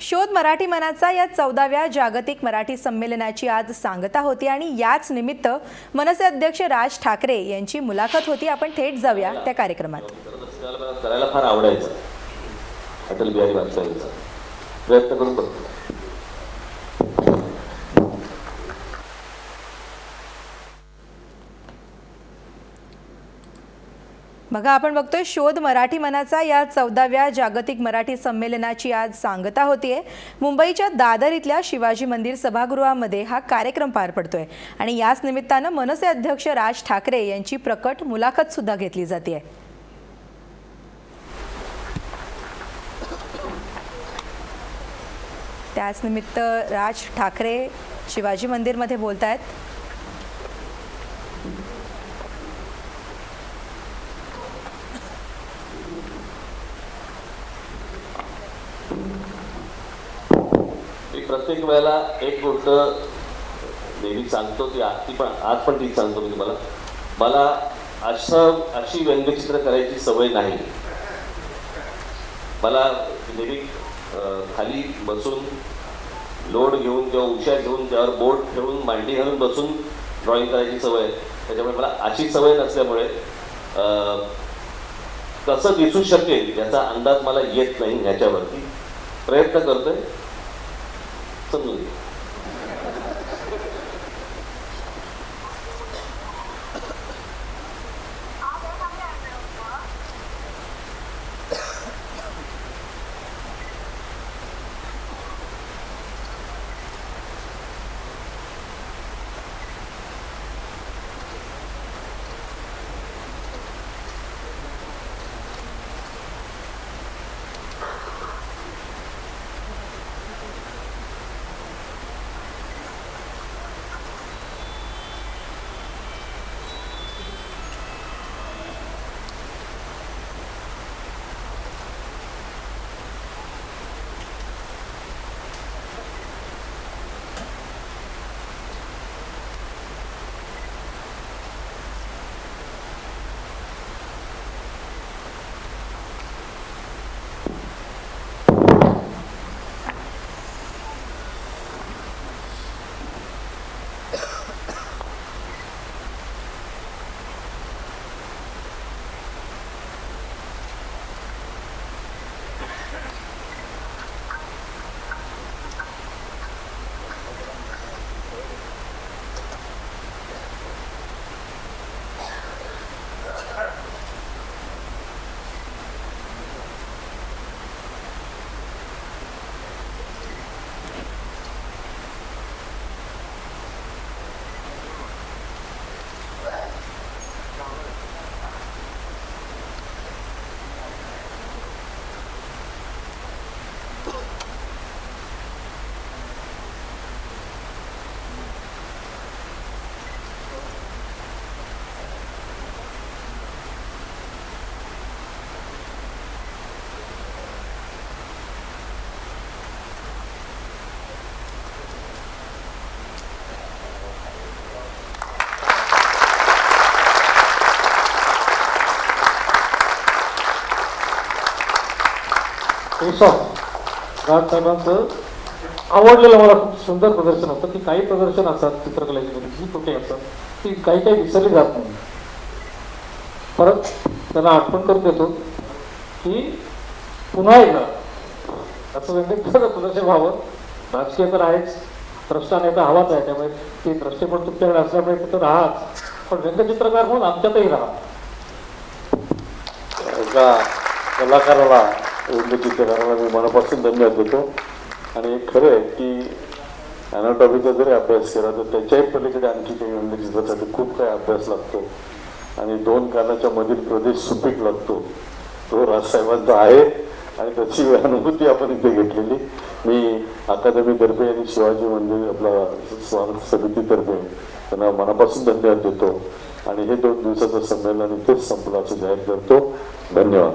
शोध मराठी मनाचा या चौदाव्या जागतिक मराठी संमेलनाची आज सांगता होती आणि याच निमित्त मनसे अध्यक्ष राज ठाकरे यांची मुलाखत होती. आपण थेट जाऊया त्या कार्यक्रमात. करायला फार आवडायचं. अटल बिहारी वाजपेयींचा. प्रयत्न करून बघा आपण बघतोय शोध मराठी मनाचा या चौदाव्या जागतिक मराठी संमेलनाची आज सांगता होतीये. मुंबईच्या दादर इथल्या शिवाजी मंदिर सभागृहामध्ये हा कार्यक्रम पार पडतोय. आणि याच निमित्तानं मनसे अध्यक्ष राज ठाकरे यांची प्रकट मुलाखत सुद्धा घेतली जाते त्याच निमित्त राज ठाकरे शिवाजी मंदिरमध्ये बोलत आहेत प्रत्येक वेळेला एक गोष्ट नेहमी सांगतो ती आज ती पण आज पण ती सांगतो मी तुम्हाला. मला असं अशी व्यंगचित्र करायची सवय नाही. मला नेहमी खाली बसून लोड घेऊन किंवा उशा घेऊन त्यावर बोट ठेवून मांडी घालून बसून ड्रॉइंग करायची सवय आहे. त्याच्यामुळे मला अशी सवय नसल्यामुळे कसं दिसू शकेल याचा अंदाज मला येत नाही ह्याच्यावरती. प्रयत्न करतोय. 这么 राज साहेबांचं आवडलेलं मला खूप सुंदर प्रदर्शन होतं की काही प्रदर्शन असतात चित्रकलेचेमध्ये जी कुठे असतात ती काही काही विसरली जात नाही. परत त्यांना आठवण करून देतो की पुन्हा एकदा असं व्यंगचित्र प्रदर्शन व्हावं. राजकीय तर आहेच द्रष्टा नेता हवाच आहे त्यामुळे ते द्रष्टे पण तुमच्याकडे असल्यामुळे तिथं राहाच. पण व्यंगचित्रकार म्हणून आमच्यातही राहा. कलाकाराला चित्रकाराला मी मनापासून धन्यवाद देतो. आणि खरं आहे की अनाटॉमीचा जरी अभ्यास केला तर त्याच्याही पलीकडे आणखी काही म्हणजे व्यंगचित्रासाठी खूप काही अभ्यास लागतो. आणि दोन कानाच्या मधील प्रदेश सुपीक लागतो. तो राजसाहेबांचा आहे आणि त्याची अनुभूती आपण इथे घेतलेली. मी अकादमीतर्फे आणि शिवाजी मंदिर आपला स्वागत समितीतर्फे त्यांना मनापासून धन्यवाद देतो. आणि हे दोन दिवसाचं संमेलन इथेच संपलं असं जाहीर करतो. धन्यवाद.